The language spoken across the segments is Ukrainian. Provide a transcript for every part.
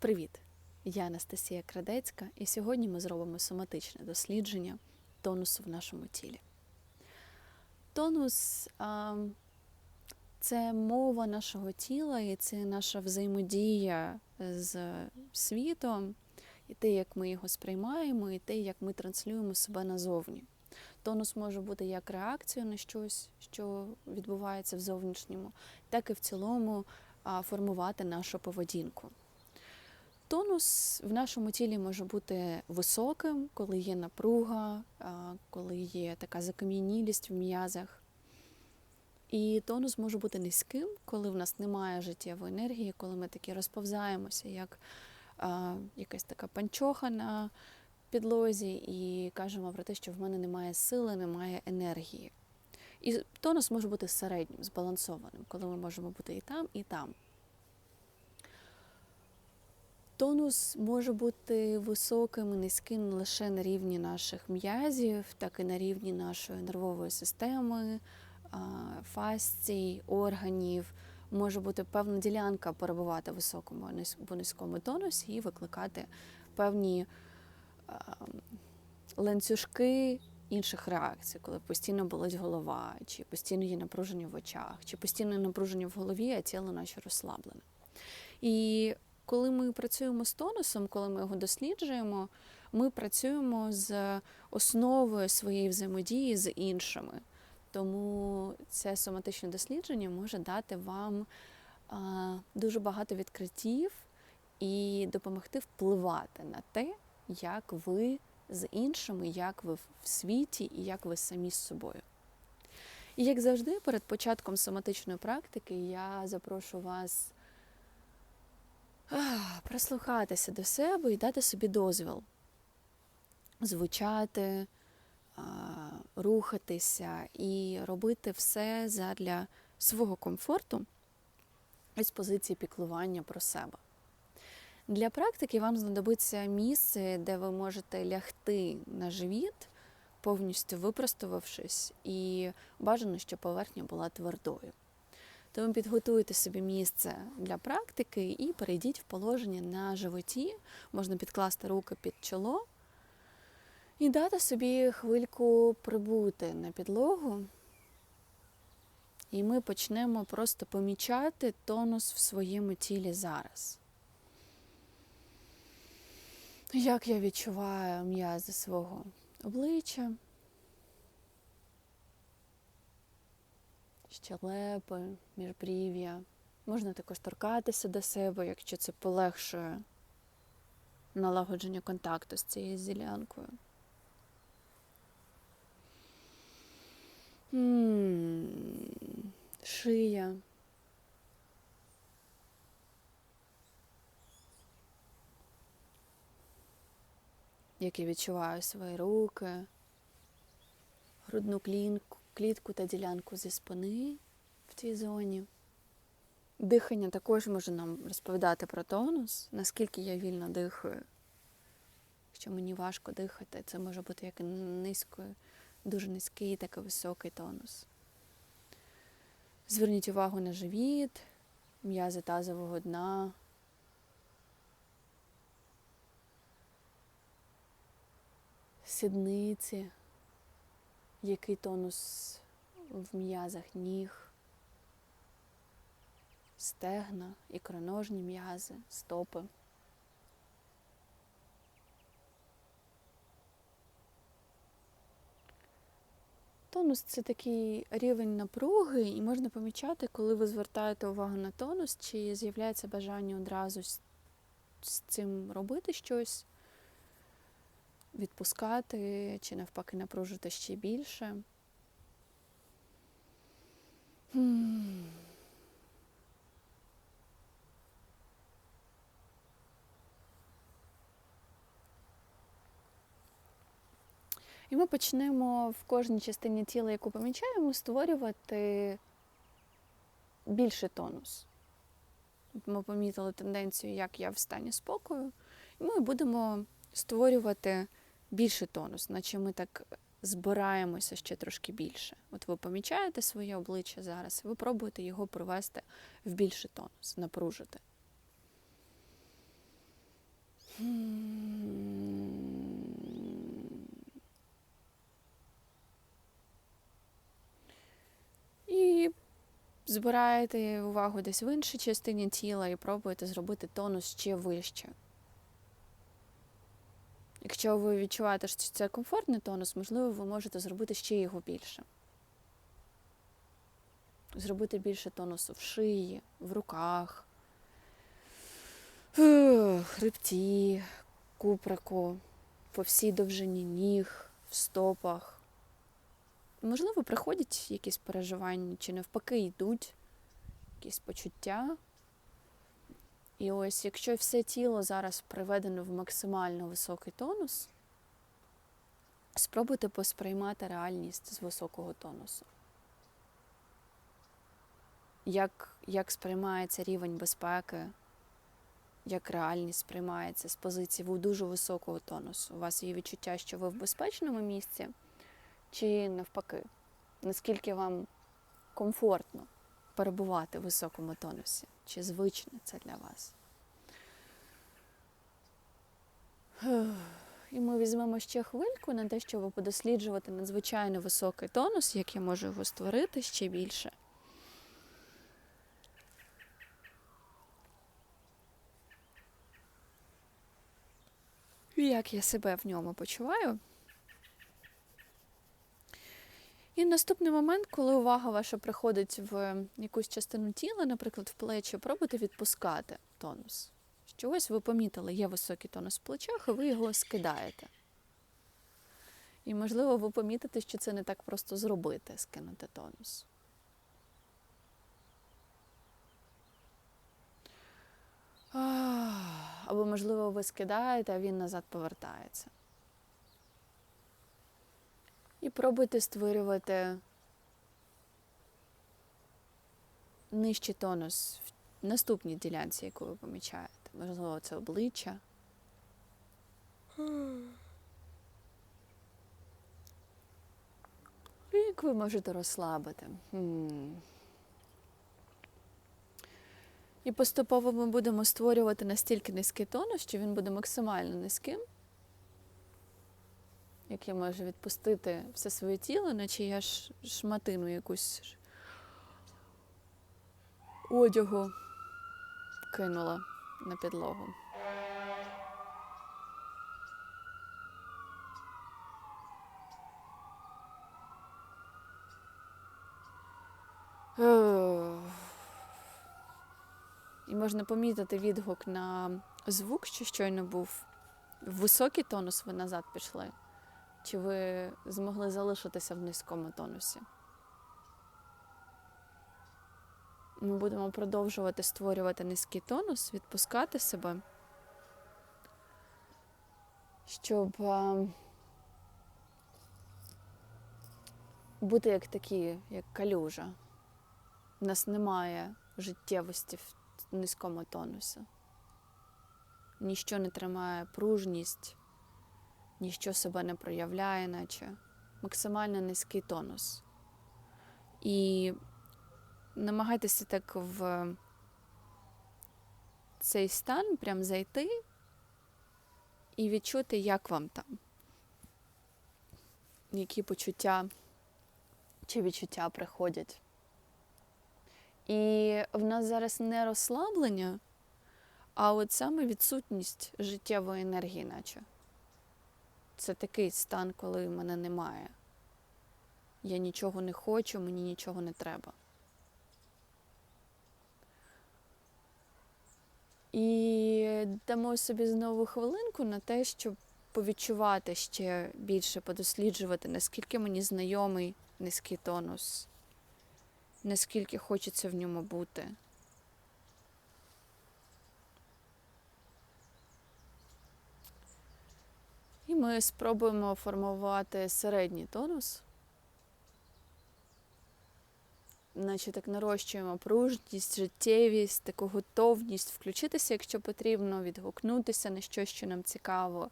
Привіт! Я Анастасія Крадецька, і сьогодні ми зробимо соматичне дослідження тонусу в нашому тілі. Тонус а, це мова нашого тіла, і це наша взаємодія з світом, і те, як ми його сприймаємо, і те, як ми транслюємо себе назовні. Тонус може бути як реакцією на щось, що відбувається в зовнішньому, так і в цілому формувати нашу поведінку. Тонус в нашому тілі може бути високим, коли є напруга, коли є така закам'янілість в м'язах. І тонус може бути низьким, коли в нас немає життєвої енергії, коли ми такі розповзаємося, як а, якась така панчоха на підлозі, і кажемо про те, що в мене немає сили, немає енергії. І тонус може бути середнім, збалансованим, коли ми можемо бути і там, і там. Тонус може бути високим і низьким не лише на рівні наших м'язів, так і на рівні нашої нервової системи, фасцій, органів. Може бути певна ділянка перебувати в високому або низькому тонусі і викликати певні ланцюжки інших реакцій, коли постійно болить голова, чи постійно є напруження в очах, чи постійно напруження в голові, а тіло наче розслаблене. І коли ми працюємо з тонусом, коли ми його досліджуємо, ми працюємо з основою своєї взаємодії з іншими. Тому це соматичне дослідження може дати вам дуже багато відкриттів і допомогти впливати на те, як ви з іншими, як ви в світі і як ви самі з собою. І як завжди, перед початком соматичної практики я запрошу вас прислухатися до себе і дати собі дозвіл звучати, рухатися і робити все задля свого комфорту з позиції піклування про себе. Для практики вам знадобиться місце, де ви можете лягти на живіт, повністю випростувавшись, і бажано, щоб поверхня була твердою. Тому підготуйте собі місце для практики і перейдіть в положення на животі. Можна підкласти руки під чоло і дати собі хвильку прибути на підлогу. І ми почнемо просто помічати тонус в своєму тілі зараз. Як я відчуваю м'язи свого обличчя, щелепи, міжбрів'я. Можна також торкатися до себе, якщо це полегшує налагодження контакту з цією зілянкою. Шия. Як я відчуваю свої руки, грудну клінку, клітку та ділянку зі спини в цій зоні. Дихання також може нам розповідати про тонус, наскільки я вільно дихаю. Якщо мені важко дихати, це може бути як низько, дуже низький, так і високий тонус. Зверніть увагу на живіт, м'язи тазового дна. Сідниці, який тонус в м'язах ніг, стегна, ікроножні м'язи, стопи. Тонус це такий рівень напруги, і можна помічати, коли ви звертаєте увагу на тонус, чи з'являється бажання одразу з цим робити щось, відпускати, чи навпаки напружити ще більше. І ми почнемо в кожній частині тіла, яку помічаємо, створювати більший тонус. Ми помітили тенденцію, як я в стані спокою, і ми будемо створювати більший тонус, наче ми так збираємося ще трошки більше. От ви помічаєте своє обличчя зараз, ви пробуєте його привести в більший тонус, напружити. І збираєте увагу десь в іншій частині тіла і пробуєте зробити тонус ще вище. Якщо ви відчуваєте, що це комфортний тонус, можливо, ви можете зробити ще його більше. Зробити більше тонусу в шиї, в руках, хребті, куприку, по всій довжині ніг, в стопах. Можливо, приходять якісь переживання, чи навпаки йдуть якісь почуття. І ось, якщо все тіло зараз приведено в максимально високий тонус, спробуйте посприймати реальність з високого тонусу. Як, як сприймається рівень безпеки, як реальність сприймається з позиції дуже високого тонусу. У вас є відчуття, що ви в безпечному місці, чи навпаки, наскільки вам комфортно перебувати в високому тонусі, чи звичне це для вас. І ми візьмемо ще хвильку на те, щоб подосліджувати надзвичайно високий тонус, як я можу його створити ще більше. І Як я себе в ньому почуваю. І наступний момент, коли увага ваша приходить в якусь частину тіла, наприклад, в плечі, пробуйте відпускати тонус. Що ось ви помітили, є високий тонус в плечах, і ви його скидаєте. І, можливо, ви помітите, що це не так просто зробити, скинути тонус. Або, можливо, ви скидаєте, а він назад повертається. І пробуйте створювати нижчий тонус в наступній ділянці, яку ви помічаєте. Можливо, це обличчя. Як ви можете розслабити. І поступово ми будемо створювати настільки низький тонус, що він буде максимально низьким як я можу відпустити все своє тіло, наче я ж шматину якусь одягу кинула на підлогу. І можна помітити відгук на звук, що щойно був. В високий тонус ви назад пішли. Чи ви змогли залишитися в низькому тонусі? Ми будемо продовжувати створювати низький тонус, відпускати себе, щоб бути як такі, як калюжа. У нас немає життєвості в низькому тонусі. Ніщо не тримає пружність ніщо себе не проявляє, наче максимально низький тонус. І намагайтеся так в цей стан прям зайти і відчути, як вам там, які почуття чи відчуття приходять. І в нас зараз не розслаблення, а от саме відсутність життєвої енергії, наче. Це такий стан, коли мене немає. Я нічого не хочу, мені нічого не треба. І дамо собі знову хвилинку на те, щоб повідчувати ще більше, подосліджувати, наскільки мені знайомий низький тонус, наскільки хочеться в ньому бути. Ми спробуємо формувати середній тонус. Наче так нарощуємо пружність, життєвість, таку готовність включитися, якщо потрібно, відгукнутися на щось, що нам цікаво.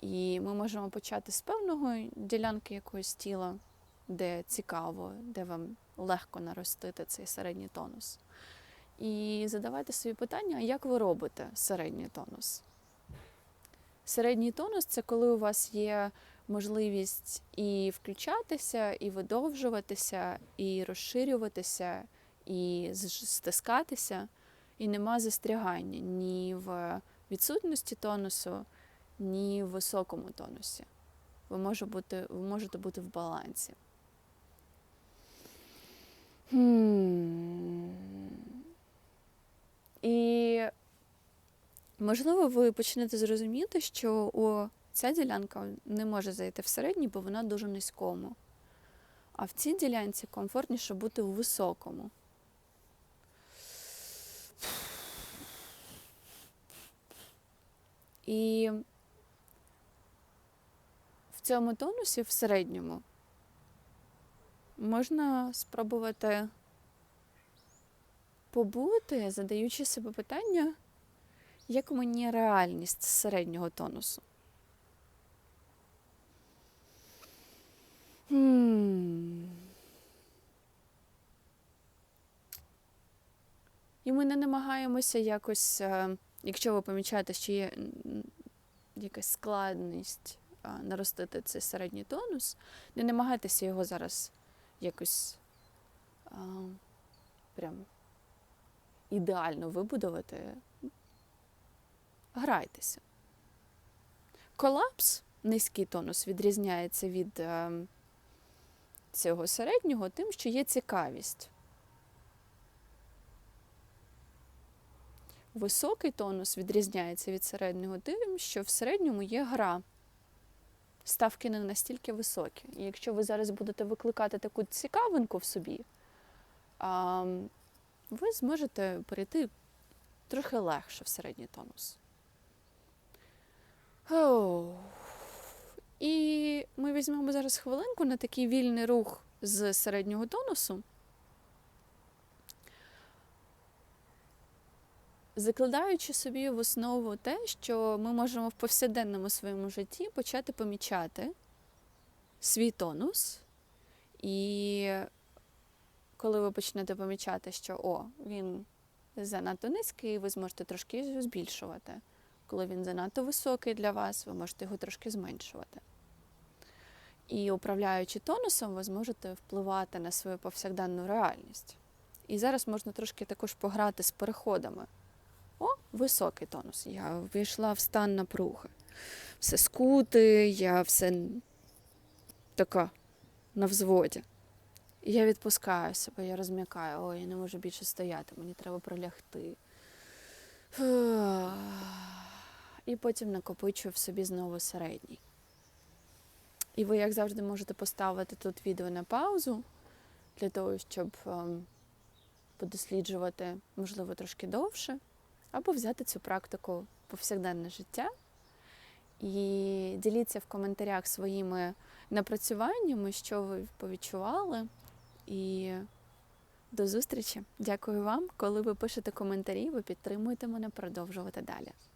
І ми можемо почати з певного ділянки якогось тіла, де цікаво, де вам легко наростити цей середній тонус. І задавайте собі питання, як ви робите середній тонус? Середній тонус це коли у вас є можливість і включатися, і видовжуватися, і розширюватися, і стискатися, і нема застрягання ні в відсутності тонусу, ні в високому тонусі. Ви, може бути, ви можете бути в балансі. Хм. І можливо, ви почнете зрозуміти, що о, ця ділянка не може зайти в середній, бо вона дуже низькому. А в цій ділянці комфортніше бути у високому. І в цьому тонусі, в середньому, можна спробувати побути, задаючи себе питання, як мені реальність середнього тонусу. І ми не намагаємося якось, е, якщо ви помічаєте, що є якась складність наростити цей середній тонус, не намагайтеся його зараз якось прям ідеально вибудувати. Грайтеся. Колапс, низький тонус, відрізняється від е, цього середнього тим, що є цікавість. Високий тонус відрізняється від середнього тим, що в середньому є гра. Ставки не настільки високі. І якщо ви зараз будете викликати таку цікавинку в собі, ви зможете перейти трохи легше в середній тонус. Оу. І ми візьмемо зараз хвилинку на такий вільний рух з середнього тонусу. Закладаючи собі в основу те, що ми можемо в повсякденному своєму житті почати помічати свій тонус. І коли ви почнете помічати, що о, він занадто низький, ви зможете трошки збільшувати. Коли він занадто високий для вас, ви можете його трошки зменшувати. І управляючи тонусом, ви зможете впливати на свою повсякденну реальність. І зараз можна трошки також пограти з переходами. О, високий тонус. Я ввійшла в стан напруги. Все скути, я все така на взводі. Я відпускаю себе, я розм'якаю, ой, я не можу більше стояти, мені треба пролягти. І потім накопичую в собі знову середній. І ви, як завжди, можете поставити тут відео на паузу для того, щоб ем, подосліджувати, можливо, трошки довше, або взяти цю практику повсякденне життя. І діліться в коментарях своїми напрацюваннями, що ви повідчували. І до зустрічі. Дякую вам. Коли ви пишете коментарі, ви підтримуєте мене продовжувати далі.